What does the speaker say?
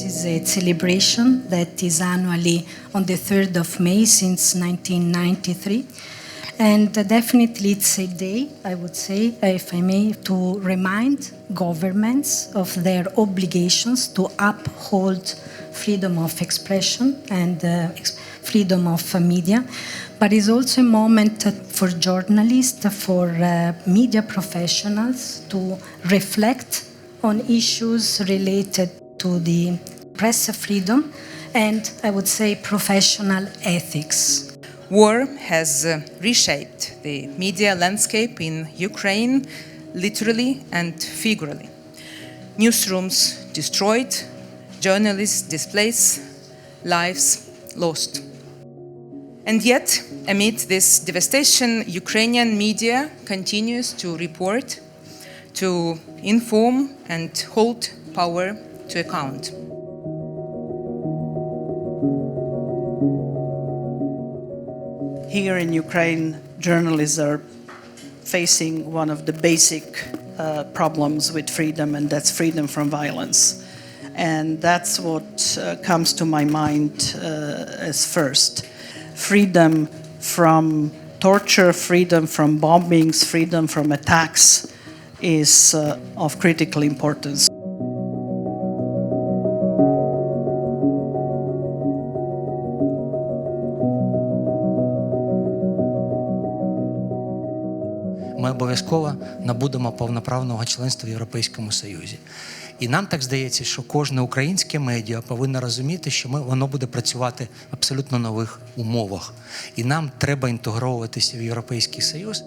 is a celebration that is annually on the 3rd of May since 1993. And definitely it's a day, I would say, if I may, to remind governments of their obligations to uphold freedom of expression and uh, freedom of media. But it's also a moment for journalists, for uh, media professionals to reflect on issues related to the press freedom and I would say professional ethics. War has uh, reshaped the media landscape in Ukraine, literally and figuratively. Newsrooms destroyed, journalists displaced, lives lost. And yet, amid this devastation, Ukrainian media continues to report, to inform, and hold power to account. Here in Ukraine, journalists are facing one of the basic uh, problems with freedom, and that's freedom from violence. And that's what uh, comes to my mind uh, as first freedom from torture, freedom from bombings, freedom from attacks is uh, of critical importance. Ми обов'язково набудемо повноправного членства в Європейському Союзі. І нам так здається, що кожне українське медіа повинно розуміти, що ми, воно буде працювати в абсолютно нових умовах. І нам треба інтегровуватися в Європейський Союз.